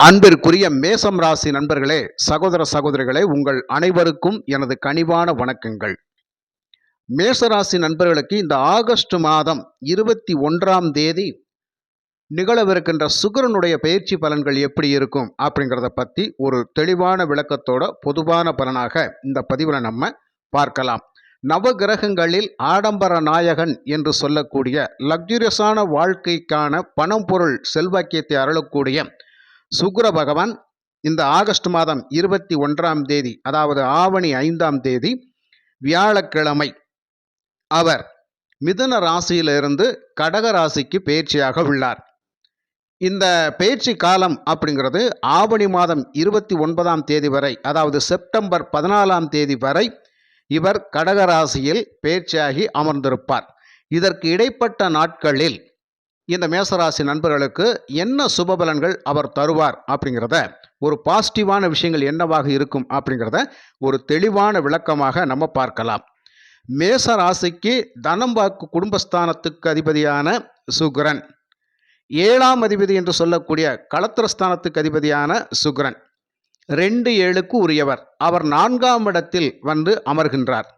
அன்பிற்குரிய மேசம் ராசி நண்பர்களே சகோதர சகோதரிகளே உங்கள் அனைவருக்கும் எனது கனிவான வணக்கங்கள். மேசராசி நண்பர்களுக்கு இந்த ஆகஸ்ட் மாதம் இருபத்தி ஒன்றாம் தேதி நிகழவிருக்கின்ற சுகரனுடைய பயிற்சி பலன்கள் எப்படி இருக்கும் அப்படிங்கிறத பற்றி ஒரு தெளிவான விளக்கத்தோட பொதுவான பலனாக இந்த பதிவில் நம்ம பார்க்கலாம். நவகிரகங்களில் ஆடம்பர நாயகன் என்று சொல்லக்கூடிய லக்ஸுரியஸான வாழ்க்கைக்கான பணம் பொருள் செல்வாக்கியத்தை அருளக்கூடிய சுக்ர பகவான் இந்த ஆகஸ்ட் மாதம் இருபத்தி ஒன்றாம் தேதி அதாவது ஆவணி ஐந்தாம் தேதி வியாழக்கிழமை அவர் மிதுன ராசியிலிருந்து கடக ராசிக்கு பயிற்சியாக உள்ளார். இந்த பயிற்சி காலம் அப்படிங்கிறது ஆவணி மாதம் இருபத்தி ஒன்பதாம் தேதி வரை அதாவது செப்டம்பர் பதினாலாம் தேதி வரை இவர் கடக ராசியில் பயிற்சியாகி அமர்ந்திருப்பார். இதற்கு இடைப்பட்ட நாட்களில் இந்த மேசராசி நண்பர்களுக்கு என்ன சுபபலன்கள் அவர் தருவார் அப்படிங்கிறத ஒரு பாசிட்டிவான விஷயங்கள் என்னவாக இருக்கும் அப்படிங்கிறத ஒரு தெளிவான விளக்கமாக நம்ம பார்க்கலாம். மேச ராசிக்கு தனம் வாக்கு குடும்பஸ்தானத்துக்கு அதிபதியான சுக்ரன் ஏழாம் அதிபதி என்று சொல்லக்கூடிய களத்திரஸ்தானத்துக்கு அதிபதியான சுக்ரன் ரெண்டு ஏழுக்கு உரியவர். அவர் நான்காம் இடத்தில் வந்து அமர்கின்றார்.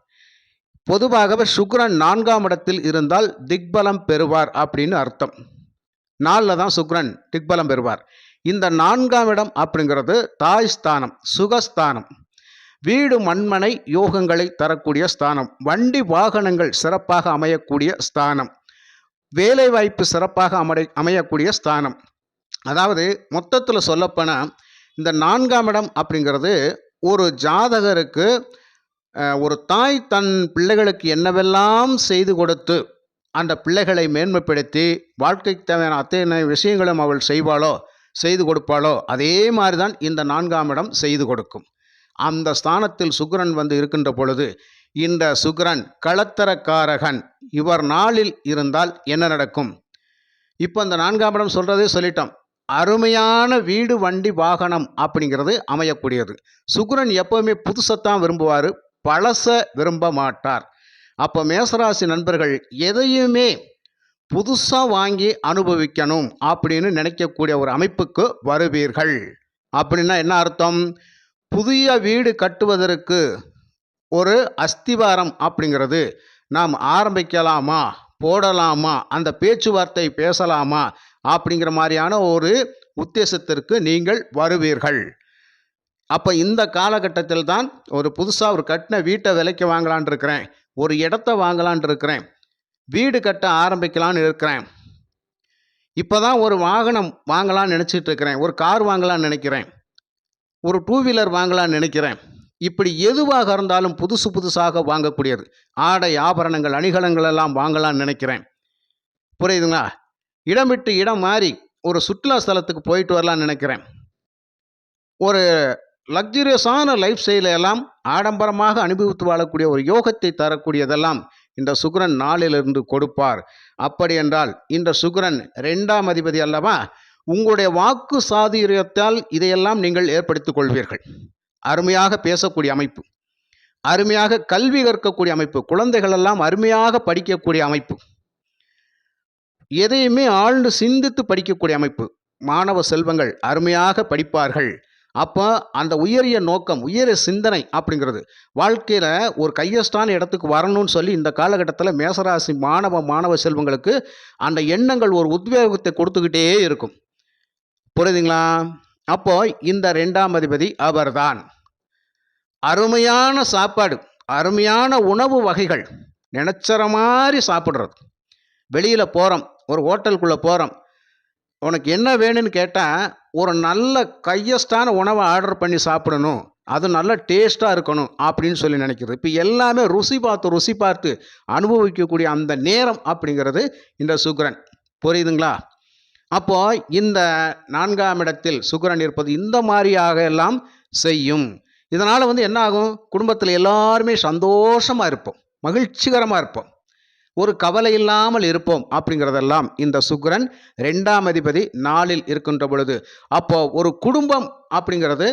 பொதுவாகவே சுக்ரன் நான்காம் இடத்தில் இருந்தால் திக்பலம் பெறுவார் அப்படின்னு அர்த்தம். நாளில் தான் சுக்ரன் திக்பலம் பெறுவார். இந்த நான்காம் இடம் அப்படிங்கிறது தாய் ஸ்தானம் சுகஸ்தானம். வீடு மண்மனை யோகங்களை தரக்கூடிய ஸ்தானம். வண்டி வாகனங்கள் சிறப்பாக அமையக்கூடிய ஸ்தானம். வேலைவாய்ப்பு சிறப்பாக அமை அமையக்கூடிய ஸ்தானம். அதாவது மொத்தத்தில் சொல்லப்போனால் இந்த நான்காம் இடம் அப்படிங்கிறது ஒரு ஜாதகருக்கு ஒரு தாய் தன் பிள்ளைகளுக்கு என்னவெல்லாம் செய்து கொடுத்து அந்த பிள்ளைகளை மேன்மைப்படுத்தி வாழ்க்கைக்கு தேவையான அத்தனை விஷயங்களும் அவள் செய்வாளோ செய்து கொடுப்பாளோ அதே மாதிரி தான் இந்த நான்காம் இடம் செய்து கொடுக்கும். அந்த ஸ்தானத்தில் சுக்கரன் வந்து இருக்கின்ற பொழுது இந்த சுக்கரன் களத்தரக்காரகன் இவர் நாளில் இருந்தால் என்ன நடக்கும்? இப்போ இந்த நான்காம் இடம் சொல்கிறதே சொல்லிட்டோம். அருமையான வீடு வண்டி வாகனம் அப்படிங்கிறது அமையக்கூடியது. சுக்கரன் எப்போவுமே புதுசைத்தான் விரும்புவார். பழச விரும்ப மாட்டார். அப்போ மேசராசி நண்பர்கள் எதையுமே புதுசாக வாங்கி அனுபவிக்கணும் அப்படின்னு நினைக்கக்கூடிய ஒரு அமைப்புக்கு வருவீர்கள். அப்படின்னா என்ன அர்த்தம்? புதிய வீடு கட்டுவதற்கு ஒரு அஸ்திவாரம் அப்படிங்கிறது. நாம் ஆரம்பிக்கலாமா? போடலாமா? அந்த பேச்சுவார்த்தை பேசலாமா? அப்படிங்கிற மாதிரியான ஒரு உத்தேசத்திற்கு நீங்கள் வருவீர்கள். அப்போ இந்த காலகட்டத்தில் தான் ஒரு புதுசாக ஒரு கட்டின வீட்டை விலைக்கு வாங்கலான் இருக்கிறேன். ஒரு இடத்த வாங்கலான் இருக்கிறேன். வீடு கட்ட ஆரம்பிக்கலான்னு இருக்கிறேன். இப்போ தான் ஒரு வாகனம் வாங்கலாம்னு நினச்சிட்டு இருக்கிறேன். ஒரு கார் வாங்கலாம்னு நினைக்கிறேன். ஒரு டூ வீலர் வாங்கலாம்னு நினைக்கிறேன். இப்படி எதுவாக இருந்தாலும் புதுசு புதுசாக வாங்கக்கூடியது. ஆடை ஆபரணங்கள் அணிகலங்கள் எல்லாம் வாங்கலாம்னு நினைக்கிறேன். புரியுதுங்களா? இடம் விட்டு இடம் மாறி ஒரு சுற்றுலா ஸ்தலத்துக்கு போயிட்டு வரலாம்னு நினைக்கிறேன். ஒரு லக்ஜூரியஸான லைஃப் ஸ்டைலை எல்லாம் ஆடம்பரமாக அனுபவித்து வாழக்கூடிய ஒரு யோகத்தை தரக்கூடியதெல்லாம் இந்த சுக்கிரன் நாளிலிருந்து கொடுப்பார். அப்படி என்றால் இந்த சுக்கிரன் ரெண்டாம் அதிபதி அல்லவா? உங்களுடைய வாக்கு சாதுரியத்தால் இதையெல்லாம் நீங்கள் ஏற்படுத்திக் கொள்வீர்கள். அருமையாக பேசக்கூடிய அமைப்பு. அருமையாக கல்வி கற்கக்கூடிய அமைப்பு. குழந்தைகள் எல்லாம் அருமையாக படிக்கக்கூடிய அமைப்பு. எதையுமே ஆழ்ந்து சிந்தித்து படிக்கக்கூடிய அமைப்பு. மாணவ செல்வங்கள் அருமையாக படிப்பார்கள். அப்போ அந்த உயரிய நோக்கம் உயரிய சிந்தனை அப்படிங்கிறது. வாழ்க்கையில் ஒரு கையஸ்டான இடத்துக்கு வரணும்னு சொல்லி இந்த காலகட்டத்தில் மேசராசி மாணவ மாணவ செல்வங்களுக்கு அந்த எண்ணங்கள் ஒரு உத்வேகத்தை கொடுத்துக்கிட்டே இருக்கும். புரியுதுங்களா? அப்போ இந்த ரெண்டாம் அதிபதி அவர்தான். அருமையான சாப்பாடு அருமையான உணவு வகைகள் நினச்சற மாதிரி சாப்பிட்றது. வெளியில் போகிறோம் ஒரு ஹோட்டலுக்குள்ளே போகிறோம் உனக்கு என்ன வேணும்னு கேட்டால் ஒரு நல்ல கையஸ்டான உணவை ஆர்டர் பண்ணி சாப்பிடணும். அது நல்ல டேஸ்ட்டாக இருக்கணும் அப்படின்னு சொல்லி நினைக்கிறது. இப்போ எல்லாமே ருசி பார்த்து ருசி பார்த்து அனுபவிக்கக்கூடிய அந்த நேரம் அப்படிங்கிறது இந்த சுக்ரன் புரியுதுங்களா? அப்போது இந்த நான்காம் இடத்தில் சுக்கிரன் இருப்பது இந்த மாதிரியாக எல்லாம் செய்யும். இதனால் வந்து என்ன ஆகும் குடும்பத்தில் எல்லாருமே சந்தோஷமாக இருப்போம். மகிழ்ச்சிகரமாக இருப்போம். ஒரு கவலை இல்லாமல் இருப்போம் அப்படிங்கிறதெல்லாம் இந்த சுக்கரன் ரெண்டாம் அதிபதி நாளில் இருக்கின்ற பொழுது. அப்போ ஒரு குடும்பம் அப்படிங்கிறது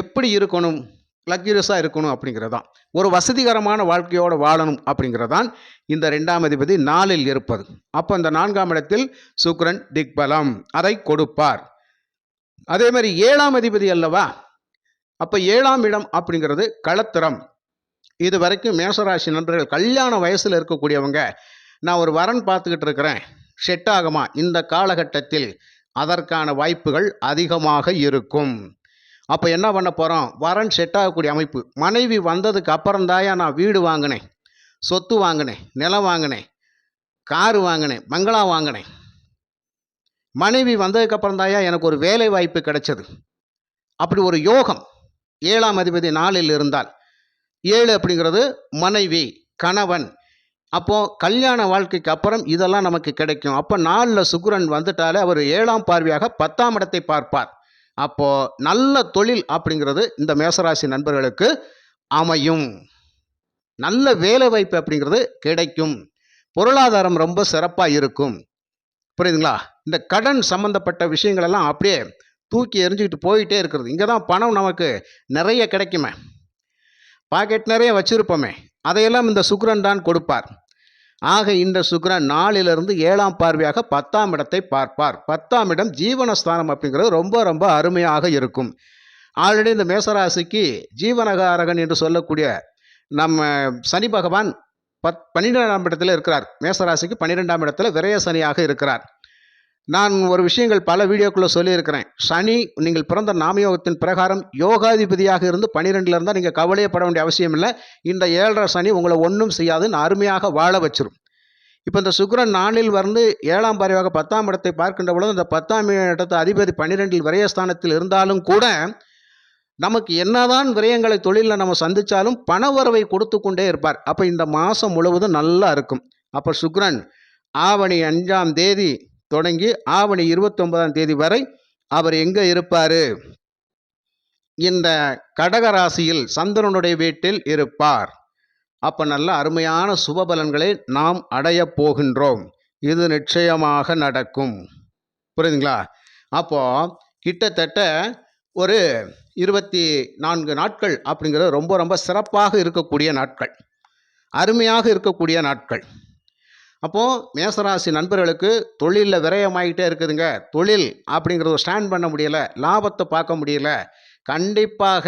எப்படி இருக்கணும்? லக்ஸரியஸாக இருக்கணும் அப்படிங்கிறது தான் ஒரு வசதிகரமான வாழ்க்கையோடு வாழணும் அப்படிங்கிறதான் இந்த ரெண்டாம் அதிபதி நாளில் இருப்பது. அப்போ இந்த நான்காம் இடத்தில் சுக்ரன் திக்பலம் அதை கொடுப்பார். அதே மாதிரி ஏழாம் அதிபதி அல்லவா? அப்போ ஏழாம் இடம் அப்படிங்கிறது களத்திரம். இது வரைக்கும் மேசராசி நண்பர்கள் கல்யாண வயசில் இருக்கக்கூடியவங்க நான் ஒரு வரன் பார்த்துக்கிட்டு இருக்கிறேன். செட் ஆகுமா? இந்த காலகட்டத்தில் அதற்கான வாய்ப்புகள் அதிகமாக இருக்கும். அப்போ என்ன பண்ண போகிறோம் வரன் செட் ஆகக்கூடிய அமைப்பு. மனைவி வந்ததுக்கு அப்புறம் நான் வீடு வாங்கினேன். சொத்து வாங்கினேன். நிலம் வாங்கினேன். காரு வாங்கினேன். பங்களா வாங்கினேன். மனைவி வந்ததுக்கு தாயா எனக்கு ஒரு வேலை வாய்ப்பு கிடைச்சது. அப்படி ஒரு யோகம். ஏழாம் அதிபதி நாளில் இருந்தால் ஏழு அப்படிங்கிறது மனைவி கணவன். அப்போது கல்யாண வாழ்க்கைக்கு அப்புறம் இதெல்லாம் நமக்கு கிடைக்கும். அப்போ நாலில் சுக்கரன் வந்துட்டாலே அவர் ஏழாம் பார்வையாக பத்தாம் இடத்தை பார்ப்பார். அப்போ நல்ல தொழில் அப்படிங்கிறது இந்த மேசராசி நண்பர்களுக்கு அமையும். நல்ல வேலை வாய்ப்பு அப்படிங்கிறது கிடைக்கும். பொருளாதாரம் ரொம்ப சிறப்பாக இருக்கும். புரியுதுங்களா? இந்த கடன் சம்பந்தப்பட்ட விஷயங்களெல்லாம் அப்படியே தூக்கி எரிஞ்சுக்கிட்டு போயிட்டே இருக்கிறது. இங்கே தான் பணம் நமக்கு நிறைய கிடைக்குமே. பாக்கெட் நிறைய வச்சிருப்போமே. அதையெல்லாம் இந்த சுக்ரன் தான் கொடுப்பார். ஆக இந்த சுக்ரன் நாளிலிருந்து ஏழாம் பார்வையாக பத்தாம் இடத்தை பார்ப்பார். பத்தாம் இடம் ஜீவனஸ்தானம் அப்படிங்கிறது ரொம்ப ரொம்ப அருமையாக இருக்கும். ஆல்ரெடி இந்த மேசராசிக்கு ஜீவனகாரகன் என்று சொல்லக்கூடிய நம்ம சனி பகவான் பத் பன்னிரெண்டாம் இடத்துல இருக்கிறார். மேசராசிக்கு பன்னிரெண்டாம் இடத்துல விரய சனியாக இருக்கிறார். நான் ஒரு விஷயங்கள் பல வீடியோக்குள்ளே சொல்லியிருக்கிறேன். சனி நீங்கள் பிறந்த நாமயோகத்தின் பிரகாரம் யோகாதிபதியாக இருந்து பனிரெண்டில் இருந்தால் நீங்கள் கவலையப்பட வேண்டிய அவசியம் இல்லை. இந்த ஏழரை சனி உங்களை ஒன்றும் செய்யாதுன்னு அருமையாக வாழ வச்சிரும். இப்போ இந்த சுக்கரன் நாளில் வந்து ஏழாம் பறவையாக பத்தாம் இடத்தை பார்க்கின்ற பொழுது இந்த பத்தாம் இடத்து அதிபதி பன்னிரெண்டில் விரயஸ்தானத்தில் இருந்தாலும் கூட நமக்கு என்னதான் விரயங்களை தொழிலில் நம்ம சந்தித்தாலும் பணவரவை கொடுத்து கொண்டே இருப்பார். அப்போ இந்த மாதம் முழுவதும் நல்லா இருக்கும். அப்போ சுக்ரன் ஆவணி அஞ்சாம் தேதி தொடங்கி ஆவணி இருபத்தொன்பதாம் தேதி வரை அவர் எங்கே இருப்பார்? இந்த கடகராசியில் சந்திரனுடைய வீட்டில் இருப்பார். அப்போ நல்ல அருமையான சுபபலன்களை நாம் அடையப் போகின்றோம். இது நிச்சயமாக நடக்கும். புரியுதுங்களா? அப்போது கிட்டத்தட்ட ஒரு இருபத்தி நான்கு நாட்கள் அப்படிங்கிறது ரொம்ப ரொம்ப சிறப்பாக இருக்கக்கூடிய நாட்கள். அருமையாக இருக்கக்கூடிய நாட்கள். அப்போது மேசராசி நண்பர்களுக்கு தொழிலில் விரயமாகிட்டே இருக்குதுங்க. தொழில் அப்படிங்கிறத ஸ்டாண்ட் பண்ண முடியலை. லாபத்தை பார்க்க முடியல. கண்டிப்பாக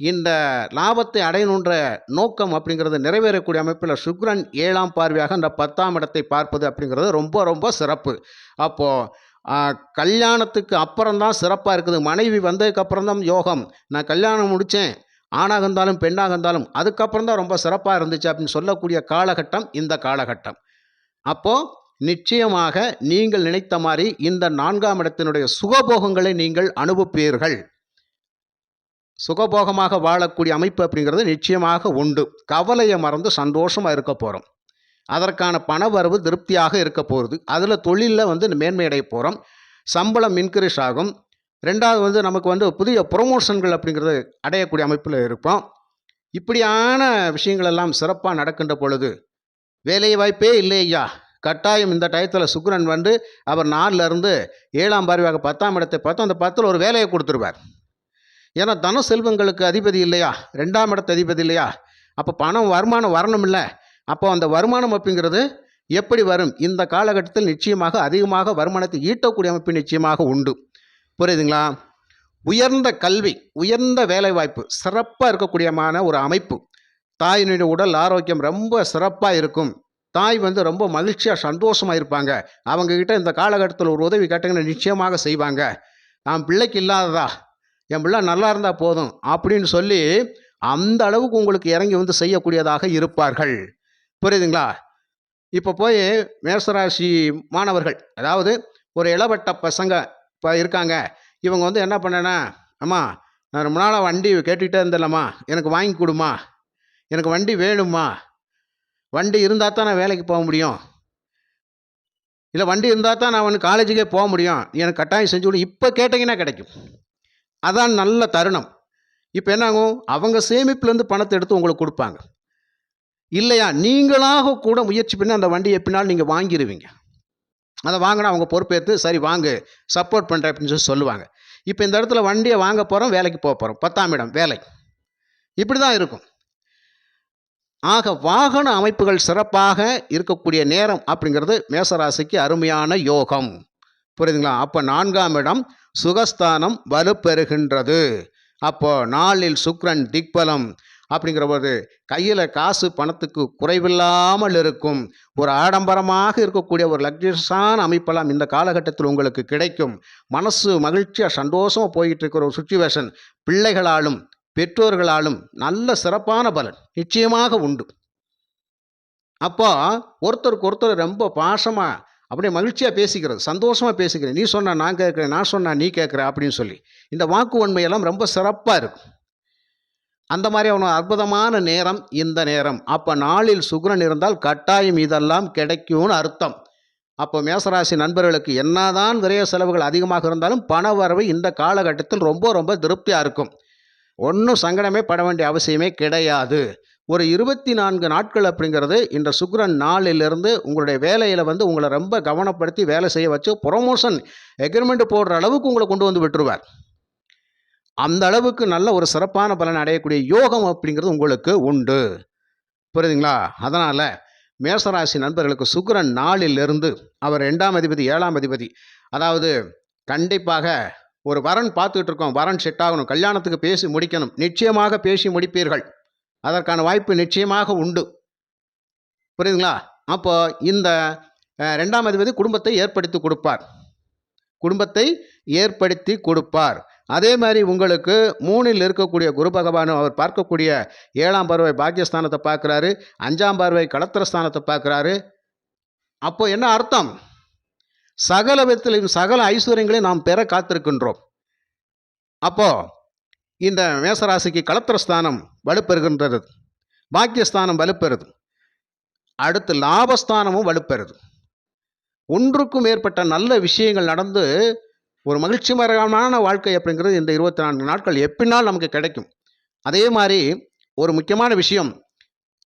இந்த லாபத்தை அடையணுன்ற நோக்கம் அப்படிங்கிறது நிறைவேறக்கூடிய அமைப்பில் சுக்ரன் ஏழாம் பார்வையாக இந்த பத்தாம் இடத்தை பார்ப்பது அப்படிங்கிறது ரொம்ப ரொம்ப சிறப்பு. அப்போது கல்யாணத்துக்கு அப்புறம் தான் சிறப்பாக இருக்குது. மனைவி வந்ததுக்கு தான் யோகம். நான் கல்யாணம் முடித்தேன் ஆணாக இருந்தாலும் பெண்ணாக இருந்தாலும் அதுக்கப்புறம் தான் ரொம்ப சிறப்பாக இருந்துச்சு அப்படின்னு சொல்லக்கூடிய காலகட்டம் இந்த காலகட்டம். அப்போது நிச்சயமாக நீங்கள் நினைத்த மாதிரி இந்த நான்காம் இடத்தினுடைய சுகபோகங்களை நீங்கள் அனுபவிப்பீர்கள். சுகபோகமாக வாழக்கூடிய அமைப்பு அப்படிங்கிறது நிச்சயமாக உண்டு. கவலையை மறந்து சந்தோஷமாக இருக்க போகிறோம் அதற்கான பணவரவு திருப்தியாக இருக்க போகிறது அதில் தொழிலில் வந்து மேன்மையடைய போகிறோம் சம்பளம் இன்க்ரீஸ் ஆகும். ரெண்டாவது வந்து நமக்கு வந்து புதிய ப்ரொமோஷன்கள் அப்படிங்கிறது அடையக்கூடிய அமைப்பில் இருப்போம். இப்படியான விஷயங்கள் எல்லாம் சிறப்பாக நடக்கின்ற பொழுது வேலை வாய்ப்பே இல்லை ஐயா. கட்டாயம் இந்த டயத்தில் சுக்கரன் வந்து அவர் நாலில் இருந்து ஏழாம் பார்வையாக பத்தாம் இடத்தை பார்த்து அந்த பத்தில் ஒரு வேலையை கொடுத்துருவார். ஏன்னா தன செல்வங்களுக்கு அதிபதி இல்லையா? ரெண்டாம் இடத்து அதிபதி இல்லையா? அப்போ பணம் வருமானம் வரணும் இல்லை அப்போ அந்த வருமானம் அப்படிங்கிறது எப்படி வரும்? இந்த காலகட்டத்தில் நிச்சயமாக அதிகமாக வருமானத்தை ஈட்டக்கூடிய அமைப்பு நிச்சயமாக உண்டு. புரியுதுங்களா? உயர்ந்த கல்வி உயர்ந்த வேலைவாய்ப்பு சிறப்பாக இருக்கக்கூடியமான ஒரு அமைப்பு. தாயினுடைய உடல் ஆரோக்கியம் ரொம்ப சிறப்பாக இருக்கும். தாய் வந்து ரொம்ப மகிழ்ச்சியாக சந்தோஷமாக இருப்பாங்க. அவங்கக்கிட்ட இந்த காலகட்டத்தில் ஒரு உதவி கேட்டீங்கன்னா நிச்சயமாக செய்வாங்க. நான் பிள்ளைக்கு இல்லாததா? என் பிள்ளை நல்லா இருந்தால் போதும் அப்படின்னு சொல்லி அந்த அளவுக்கு உங்களுக்கு இறங்கி வந்து செய்யக்கூடியதாக இருப்பார்கள். புரியுதுங்களா? இப்போ போய் மேசராசி மாணவர்கள் அதாவது ஒரு இளவட்ட பசங்க இப்போ இருக்காங்க. இவங்க வந்து என்ன பண்ணனா அம்மா நான் ரொம்ப நாளாக வண்டி கேட்டுக்கிட்டே இருந்தேன்லம்மா. எனக்கு வாங்கி கொடுமா. எனக்கு வண்டி வேணுமா? வண்டி இருந்தால் தான் நான் வேலைக்கு போக முடியும். இல்லை வண்டி இருந்தால் தான் நான் வந்து காலேஜுக்கே போக முடியும். எனக்கு கட்டாயம் செஞ்சு விடும் இப்போ கேட்டிங்கன்னா கிடைக்கும். அதான் நல்ல தருணம். இப்போ என்னாகும் அவங்க சேமிப்புலேருந்து பணத்தை எடுத்து உங்களுக்கு கொடுப்பாங்க. இல்லையா? நீங்களாக கூட முயற்சி பண்ணி அந்த வண்டியை பின்னால் நீங்கள் வாங்கிடுவீங்க அதை வாங்கினா அவங்க பொறுப்பேற்று சரி வாங்க சப்போர்ட் பண்ணுறேன் அப்படின்னு சொல்லி சொல்லுவாங்க. இப்போ இந்த இடத்துல வண்டியை வாங்க போகிறோம் வேலைக்கு போக போகிறோம் பத்தாம் இடம் வேலை. இப்படி தான் இருக்கும். ஆக வாகன அமைப்புகள் சிறப்பாக இருக்கக்கூடிய நேரம் அப்படிங்கிறது மேசராசிக்கு அருமையான யோகம். புரியுதுங்களா? அப்போ நான்காம் இடம் சுகஸ்தானம் வலுப்பெறுகின்றது. அப்போ நாளில் சுக்ரன் திக்பலம் அப்படிங்கிற போது கையில் காசு பணத்துக்கு குறைவில்லாமல் இருக்கும். ஒரு ஆடம்பரமாக இருக்கக்கூடிய ஒரு லக்ஸரிஸான அமைப்பெல்லாம் இந்த காலகட்டத்தில் உங்களுக்கு கிடைக்கும். மனசு மகிழ்ச்சியாக சந்தோஷமாக போயிட்டு இருக்கிற ஒரு சுச்சுவேஷன் பிள்ளைகளாலும் பெற்றோர்களாலும் நல்ல சிறப்பான பலன் நிச்சயமாக உண்டு. அப்போ ஒருத்தருக்கு ஒருத்தர் ரொம்ப பாசமாக அப்படியே மகிழ்ச்சியாக பேசிக்கிறது சந்தோஷமாக பேசிக்கிறேன் நீ சொன்னால் நான் கேட்குறேன் நான் சொன்னால் நீ கேட்குற அப்படின்னு சொல்லி. இந்த வாக்கு உண்மையெல்லாம் ரொம்ப சிறப்பாக இருக்கும். அந்த மாதிரி அவன அற்புதமான நேரம் இந்த நேரம். அப்போ நாளில் சுக்ரன் இருந்தால் கட்டாயம் இதெல்லாம் கிடைக்கும்னு அர்த்தம். அப்போ மேசராசி நண்பர்களுக்கு என்னதான் விரைய செலவுகள் அதிகமாக இருந்தாலும் பண வரவு இந்த காலகட்டத்தில் ரொம்ப ரொம்ப திருப்தியாக இருக்கும். ஒன்றும் சங்கடமே பட வேண்டிய அவசியமே கிடையாது. ஒரு இருபத்தி நான்கு நாட்கள் அப்படிங்கிறது இந்த சுக்ரன் நாளிலிருந்து உங்களுடைய வேலையில் வந்து உங்களை ரொம்ப கவனப்படுத்தி வேலை செய்ய வச்சு ப்ரொமோஷன் எக்ரிமெண்ட் போடுற அளவுக்கு உங்களை கொண்டு வந்து விட்டுருவார். அந்த அளவுக்கு நல்ல ஒரு சிறப்பான பலன் அடையக்கூடிய யோகம் அப்படிங்கிறது உங்களுக்கு உண்டு. புரியுதுங்களா? அதனால் மேசராசி நண்பர்களுக்கு சுக்ரன் நாளிலிருந்து அவர் ரெண்டாம் அதிபதி ஏழாம் அதிபதி அதாவது கண்டிப்பாக ஒரு வரன் பார்த்துக்கிட்டு இருக்கோம் வரன் செட் ஆகணும் கல்யாணத்துக்கு பேசி முடிக்கணும் நிச்சயமாக பேசி முடிப்பீர்கள். அதற்கான வாய்ப்பு நிச்சயமாக உண்டு. புரியுதுங்களா? அப்போ இந்த ரெண்டாம் அதிபதி குடும்பத்தை ஏற்படுத்தி கொடுப்பார். குடும்பத்தை ஏற்படுத்தி கொடுப்பார். அதே மாதிரி உங்களுக்கு மூணில் இருக்கக்கூடிய குரு பகவானும் அவர் பார்க்கக்கூடிய ஏழாம் பார்வை பாக்கியஸ்தானத்தை பார்க்குறாரு அஞ்சாம் பார்வை களத்திரஸ்தானத்தை பார்க்குறாரு. அப்போ என்ன அர்த்தம்? சகல விதத்திலையும் சகல ஐஸ்வர்யங்களையும் நாம் பெற காத்திருக்கின்றோம். அப்போ இந்த மேசராசிக்கு கலத்திரஸ்தானம் வலுப்பெறுகின்றது. பாக்கியஸ்தானம் வலுப்பெறுது. அடுத்து லாபஸ்தானமும் வலுப்பெறுது. ஒன்றுக்கும் மேற்பட்ட நல்ல விஷயங்கள் நடந்து ஒரு மகிழ்ச்சிகரமான வாழ்க்கை அப்படிங்கிறது இந்த இருபத்தி நான்கு நாட்கள் எப்பினால் நமக்கு கிடைக்கும். அதே மாதிரி ஒரு முக்கியமான விஷயம்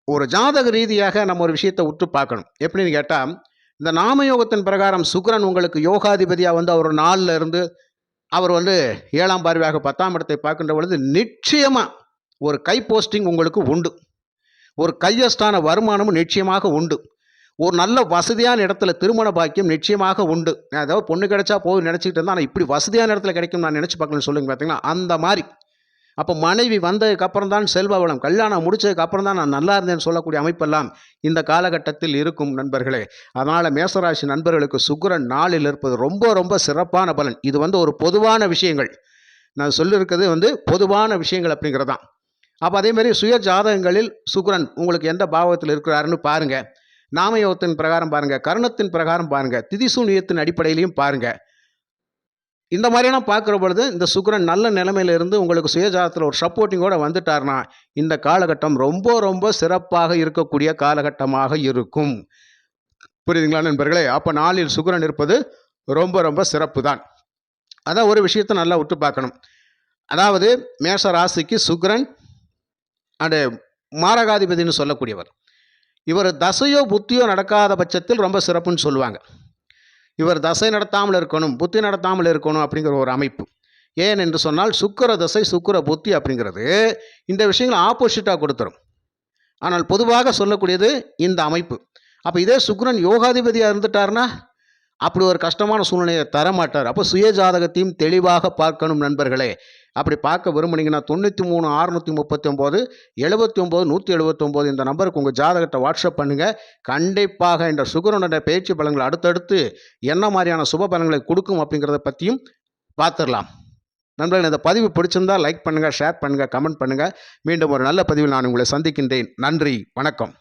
ஒரு ஜாதக ரீதியாக நம்ம ஒரு விஷயத்தை உற்று பார்க்கணும். எப்படின்னு கேட்டால் இந்த நாமயோகத்தின் பிரகாரம் சுக்கிரன் உங்களுக்கு யோகாதிபதியாக வந்து அவர் நாளில் இருந்து அவர் வந்து ஏழாம் பார்வையாக பத்தாம் இடத்தை பார்க்கின்ற பொழுது நிச்சயமாக ஒரு கை போஸ்டிங் உங்களுக்கு உண்டு. ஒரு கையஸ்டான வருமானமும் நிச்சயமாக உண்டு. ஒரு நல்ல வசதியான இடத்துல திருமண பாக்கியம் நிச்சயமாக உண்டு. நான் ஏதாவது பொண்ணு கிடைச்சா போய் நினச்சிக்கிட்டு இருந்தால் ஆனால் இப்படி வசதியான இடத்துல கிடைக்கும் நான் நினச்சி பார்க்கலன்னு சொல்லுங்க பார்த்தீங்கன்னா அந்த மாதிரி. அப்போ மனைவி வந்ததுக்கப்புறம் தான் செல்வ வளம் கல்யாணம் முடிச்சதுக்கப்புறம் தான் நான் நல்லா இருந்தேன்னு சொல்லக்கூடிய அமைப்பெல்லாம் இந்த காலகட்டத்தில் இருக்கும் நண்பர்களே. அதனால் மேசராசி நண்பர்களுக்கு சுக்கரன் நாளில் இருப்பது ரொம்ப ரொம்ப சிறப்பான பலன். இது வந்து ஒரு பொதுவான விஷயங்கள். நான் சொல்லியிருக்கிறது வந்து பொதுவான விஷயங்கள் அப்படிங்கிறது தான் அப்போ அதேமாதிரி சுய ஜாதகங்களில் சுக்கரன் உங்களுக்கு எந்த பாவத்தில் இருக்கிறாருன்னு பாருங்கள் நாமயோகத்தின் பிரகாரம் பாருங்கள் கருணத்தின் பிரகாரம் பாருங்கள் திதிசூனியத்தின் அடிப்படையிலையும் பாருங்கள் இந்த மாதிரியெல்லாம் பார்க்குற பொழுது இந்த சுக்கரன் நல்ல நிலமையில இருந்து உங்களுக்கு சுயஜாதத்தில் ஒரு சப்போர்ட்டிங்கோட வந்துட்டார்னா இந்த காலகட்டம் ரொம்ப ரொம்ப சிறப்பாக இருக்கக்கூடிய காலகட்டமாக இருக்கும். புரியுதுங்களா நண்பர்களே? அப்போ நாளில் சுக்கரன் இருப்பது ரொம்ப ரொம்ப சிறப்பு தான் அதான் ஒரு விஷயத்தை நல்லா விட்டு பார்க்கணும். அதாவது மேஷ ராசிக்கு சுக்கிரன் அண்டு மாரகாதிபதினு சொல்லக்கூடியவர். இவர் தசையோ புத்தியோ நடக்காத பட்சத்தில் ரொம்ப சிறப்புன்னு சொல்லுவாங்க. இவர் தசை நடத்தாமல் இருக்கணும் புத்தி நடத்தாமல் இருக்கணும் அப்படிங்கிற ஒரு அமைப்பு. ஏன் என்று சொன்னால் சுக்கர தசை சுக்கிர புத்தி அப்படிங்கிறது இந்த விஷயங்களை ஆப்போசிட்டாக கொடுத்துரும். ஆனால் பொதுவாக சொல்லக்கூடியது இந்த அமைப்பு. அப்போ இதே சுக்ரன் யோகாதிபதியாக இருந்துட்டார்னா அப்படி ஒரு கஷ்டமான சூழ்நிலையை தரமாட்டார். அப்போ சுய ஜாதகத்தையும் தெளிவாக பார்க்கணும் நண்பர்களே. அப்படி பார்க்க விரும்புனீங்கன்னா தொண்ணூற்றி மூணு அறுநூற்றி முப்பத்தி ஒம்பது எழுபத்தி ஒம்பது நூற்றி எழுபத்தொம்போது இந்த நம்பருக்கு உங்கள் ஜாதகத்தை வாட்ஸ்அப் பண்ணுங்கள் கண்டிப்பாக இந்த சுகரனுடைய பேச்சு பலன்கள் அடுத்தடுத்து என்ன மாதிரியான சுப பலன்களை கொடுக்கும் அப்படிங்கிறத பற்றியும் பார்த்துடலாம். நண்பர்கள் இந்த பதிவு பிடிச்சிருந்தா லைக் பண்ணுங்கள் ஷேர் பண்ணுங்கள் கமெண்ட் பண்ணுங்கள் மீண்டும் ஒரு நல்ல பதிவில் நான் உங்களை சந்திக்கின்றேன். நன்றி வணக்கம்.